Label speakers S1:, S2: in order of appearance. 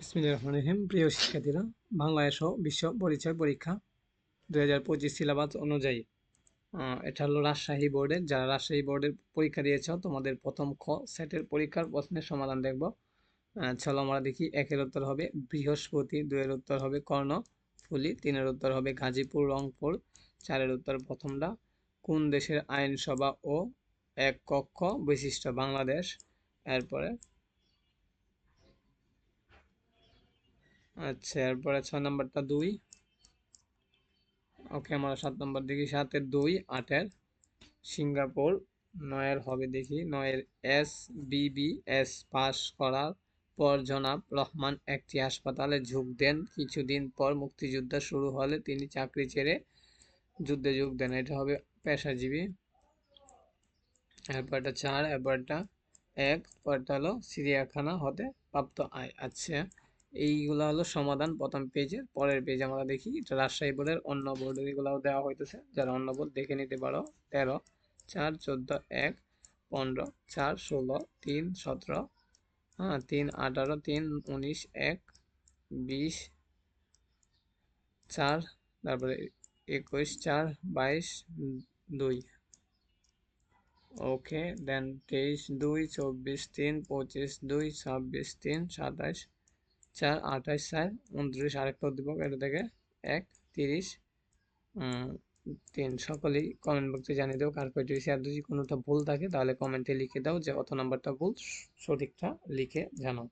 S1: বিসমিল্লাহির রহমানির রহিম। প্রিয় শিক্ষার্থীরা বাংলা সহ বিশ্ব পরিচয় পরীক্ষা দু হাজার পঁচিশ সিলেবাস অনুযায়ী এটা হলো রাজশাহী বোর্ডের। যারা রাজশাহী বোর্ডের পরীক্ষা দিয়েছ, তোমাদের প্রথম খ সেটের পরীক্ষার প্রশ্নের সমাধান দেখব। চলো আমরা দেখি, একের উত্তর হবে বৃহস্পতি দুয়ের উত্তর হবে কর্ণ ফুলি তিনের উত্তর হবে গাজীপুর, রংপুর, চারের উত্তর প্রথমটা কোন দেশের আইনসভা ও এক কক্ষ বিশিষ্ট বাংলাদেশ? এরপরে আচ্ছা এরপরে ছয় নম্বরটা দুই। ওকে, আমরা সাত নম্বর দেখি। সাতের দুই, আটের সিঙ্গাপুর, নয়ের হবে দেখি। নয়ের এস বিবি পাস করার পর জনাব রহমান একটি হাসপাতালে যোগ দেন। কিছুদিন পর মুক্তিযুদ্ধ শুরু হলে তিনি চাকরি ছেড়ে যুদ্ধে যোগ দেন। এটা হবে পেশাজীবী। এরপরটা চার, এরপরটা এক পরটা হলো চিড়িয়াখানা হতে প্রাপ্ত আয়। আচ্ছা এইগুলো হলো সমাধান। প্রথম পেজের, পরের পেজ আমরা দেখি। এটা রাজশাহী বোর্ডের অন্য বোর্ডের এগুলাও দেওয়া হইতেছে। যারা অন্য বোর্ড দেখে নিতে পারো, তেরো, চার, চোদ্দ, এক, পনেরো, চার, ষোলো, তিন, সতেরো হ্যাঁ তিন, আঠারো, তিন, উনিশ, এক, বিশ, চার, তারপরে একুশ, চার, বাইশ, দুই। ওকে, দেন তেইশ, দুই, চব্বিশ, তিন, পঁচিশ, দুই, ছাব্বিশ, তিন সাতাশ চার, আঠাশ, চার, উনত্রিশ, আরেকটা উদ্দীপক, এটা থেকে এক, তিরিশ তিন। সকলেই কমেন্ট বক্সে জানিয়ে দাও কার কয়টি শেয়ার যদি কোনোটা ভুল থাকে তাহলে কমেন্টে লিখে দাও যে অত নাম্বারটা ভুল, সঠিকটা লিখে জানাও।